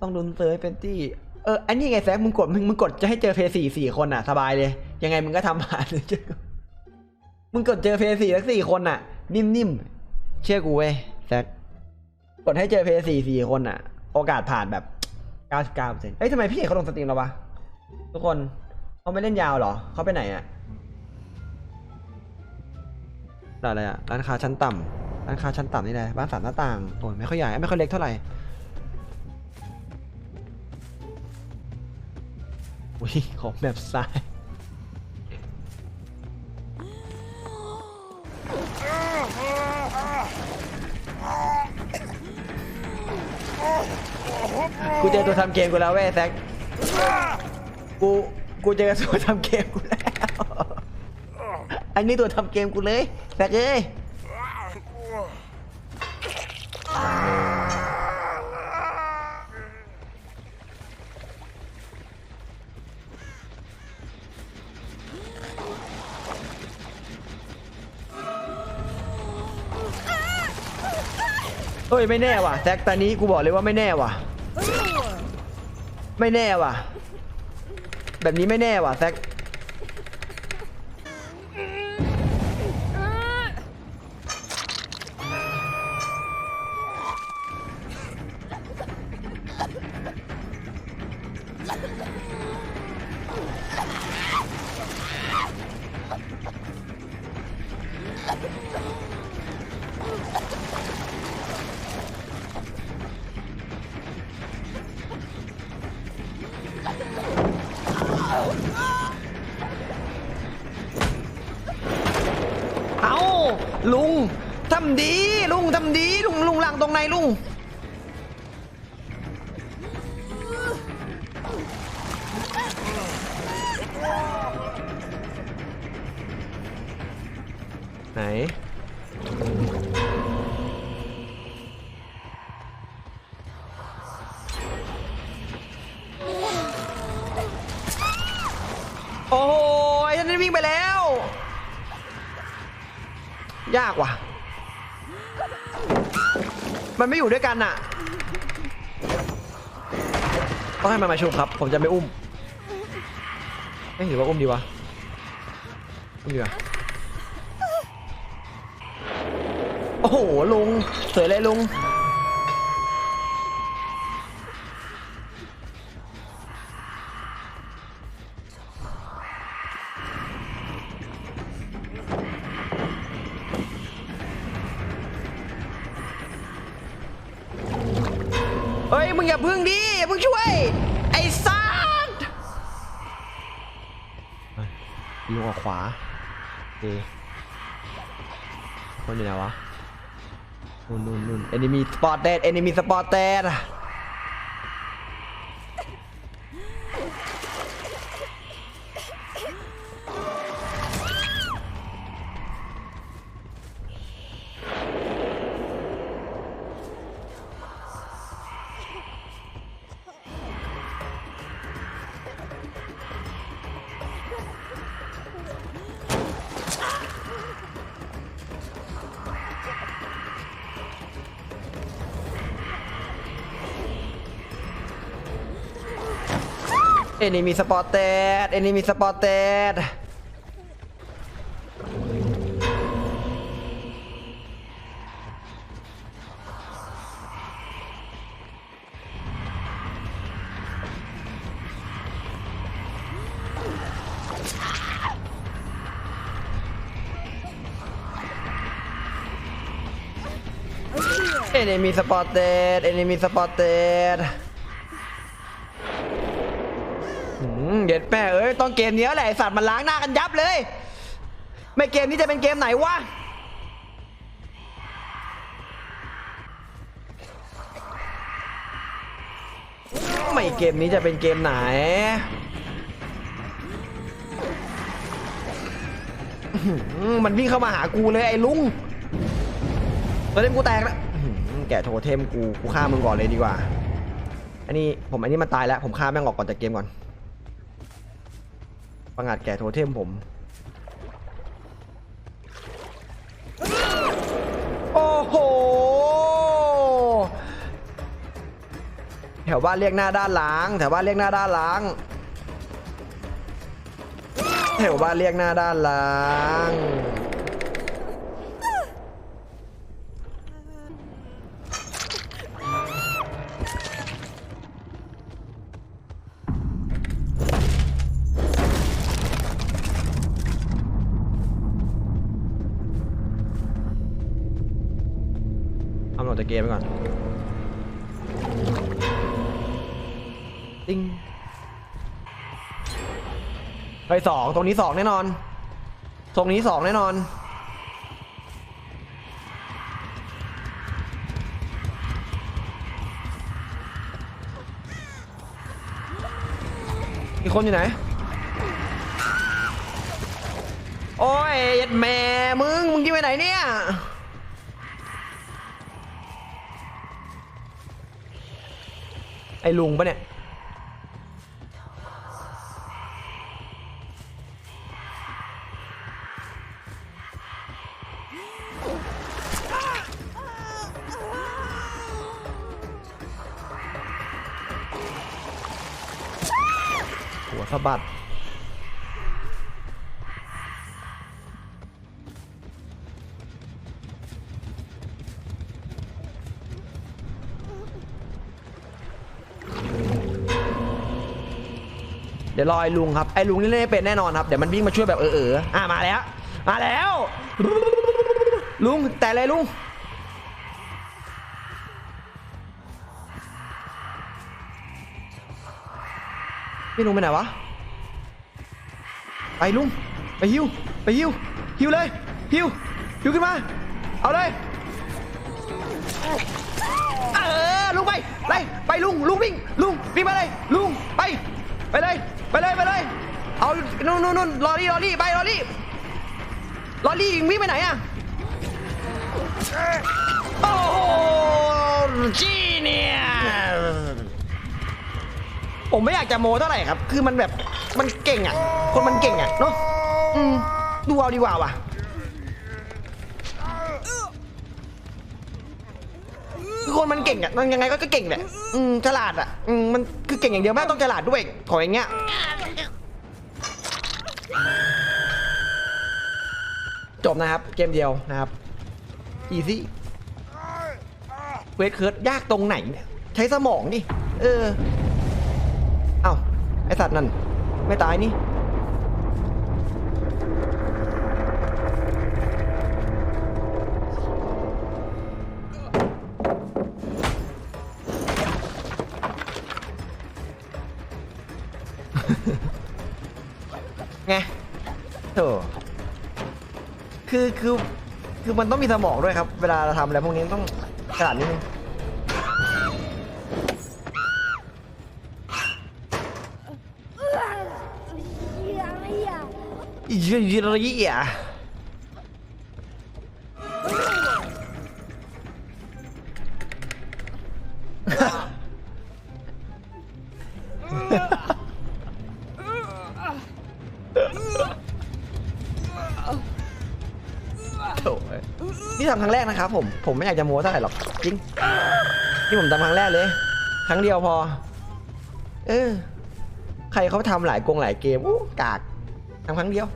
ต้องดุนเซอร์ให้เป็นที่เอออันนี้ไงแซกมึงกดมึงมึงกดจะให้เจอเพย์สี่สี่คนอะ สบายเลย ยังไงมึงก็ทำผ่านเลยเจอมึงกดเจอเพย์สี่ทั้งสี่คนอะ นิ่มๆเชื่อกูเว้ยแซกกดให้เจอเพย์สี่สี่คนอะ โอกาสผ่านแบบเก้าสิบเก้าเปอร์เซ็นต์เฮ้ยทำไมพี่เอกเขาลงสตรีมแล้ววะทุกคนเขาไม่เล่นยาวเหรอเขาไปไหนอะร้านอะไรอะร้านค้าชั้นต่ำร้านค้าชั้นต่ำนี่แหละบ้านสามหน้าต่างโอ้ยไม่ค่อยใหญ่ไม่ค่อยเล็กเท่าไหร่ อุ้ยของแบบซ้ายกูเจอตัวทำเกมกูแล้วเว้ยแซกกูกูเจอตัวทำเกมกูแล้ว อันนี้ตัวทำเกมกูเลยแซกเอ้ย เฮ้ยไม่แน่ว่ะแซกตอนนี้กูบอกเลยว่าไม่แน่ว่ะ ไม่แน่ว่ะ แบบนี้ไม่แน่ว่ะแซก ลุงทำดีลุงลุงหลังตรงไหนลุงไหนโอ้ยฉันได้วิ่งไปแล้ว ยากว่ะ มันไม่อยู่ด้วยกันน่ะ ต้องให้มันมาชุบครับ ผมจะไม่อุ้มไม่หรือว่าอุ้มดีวะ อุ้มดีวะโอ้โหลุงสวยเลยลุง ยมึงอย่าพึ่งดิมึงช่วย ไอ้ซัดลงออกขวาโอเคคนอยู่ไหนวะนู่นนู่นนู่น enemy spotted enemy spotted เอ็นมีสปอร์เตดเอ็นมีสปอร์เตดเอ็นมีสปอร์เตดเอ็นมีสปอร์เตด ดแม่เอ้ยต้องเกมนี้แหละไอสัตว์มันล้างหน้ากันยับเลย ไม่เกมนี้จะเป็นเกมไหนวะไม่เกมนี้จะเป็นเกมไหนมันวิ่งเข้ามาหากูเลยไอ้ลุงโทเทมกูแตกแล้วแกะโทเทมกูกูฆ่ามึงก่อนเลยดีกว่า อันนี้ผมอันนี้มันตายแล้ว ผมฆ่าแม่งออกก่อนจากเกมก่อน ประงาดแก่โทเทมผม โอ้โห แถวบ้านเรียกหน้าด้านหลังแถวบ้านเรียกหน้าด้านหลังแถวบ้านเรียกหน้าด้านหลัง จากเกมไปก่อนติ้งไปสองตรงนี้สองแน่นอน ตรงนี้สองแน่นอนอีกคนอยู่ไหน โอ้ยยัดแม่มึง มึงกินไปไหนเนี่ย ไอ้ลุงปะเนี่ย หัวสะบัด ดี๋ยวรอไอ้ลุงครับไอ้ลุงนี่เล่นไม่เป็นแน่นอนครับเดี๋ยวมันวิ่งมาช่วยแบบเออเอออะมาแล้ว มาแล้ว ลุงแต่เลยลุงพี่ลุงไปไหนวะไปลุงไปฮิวไปฮิวฮิวเลยฮิวฮิวขึ้นมาเอาเลยเออลุงไปไปไปลุงลุงวิ่งลุงวิ่งไปเลยลุงไปไปเลย ไปเลยไปเลย เอานู่นนู่นนู่นลอรี่ลอรี่ไปลอรี่ลอรี่วิ่งไปไหนอะโอ้โหจีเนี่ยผมไม่อยากจะโมเท่าไหร่ครับ คือมันแบบมันเก่งอะ คนมันเก่งอะเนาะดูเอาดีกว่าว่ะ คนมันเก่งอะมันยังไงก็เก่งแหละอืมฉลาดอะอืมมันคือเก่งอย่างเดียวไม่ต้องฉลาดด้วยขออย่างเงี้ยจบนะครับ เกมเดียวนะครับอีซี่เวทเคิร์ดยากตรงไหนเนี่ยใช้สมองดิเออ เอ้า ไอสัตว์นั่น ไม่ตายนี่ คือคือคือมันต้องมีสมองด้วยครับ เวลาเราทำอะไรพวกนี้ต้องฉลาดนิดนึงอีเยี่ยระยะ ทำครั้งแรกนะครับผมผมไม่อยากจะโม้เท่าไหร่หรอกจริงนี่ผมทำครั้งแรกเลย ครั้งเดียวพอ เออ ใครเขาทำหลายกงหลายเกมอู้กากทำครั้งเดียว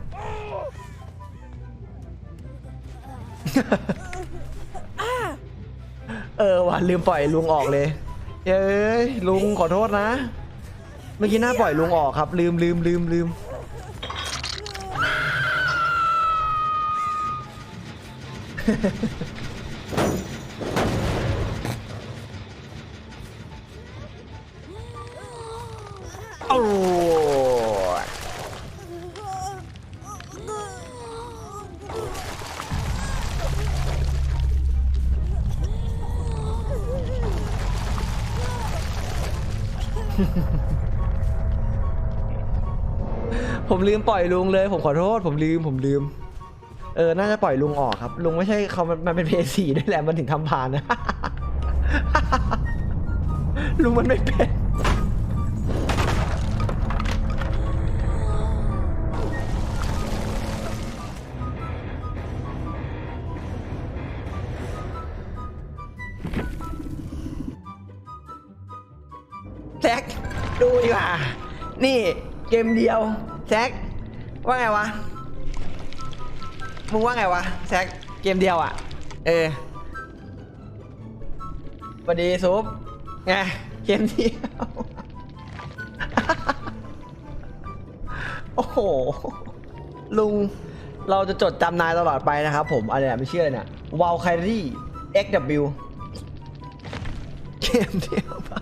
เออว่ะลืมปล่อยลุงออกเลยเย้ยลุงขอโทษนะ เมื่อกี้หน้าปล่อยลุงออกครับ ลืมลืมลืมลืม โอ้ผมลืมปล่อยลุงเลย ผมขอโทษ ผมลืม ผมลืม เออ น่าจะปล่อยลุงออกครับ ลุงไม่ใช่เขามันมันเป็นเพย์สี่ด้วยแหละ มันถึงทำผ่านนะ ลุงมันไม่เป็นดูดีกว่า นี่เกมเดียว แซกว่าไงวะ มึงว่าไงวะแซกเกมเดียวอะ เออสวัสดีซุปไงเกมเดียว โอ้โห ลุง เราจะจดจำนายตลอดไปนะครับผม อะไรเนี่ยไม่เชื่อเลยเนี่ยวาลไครี่ XW เกมเดียวปะ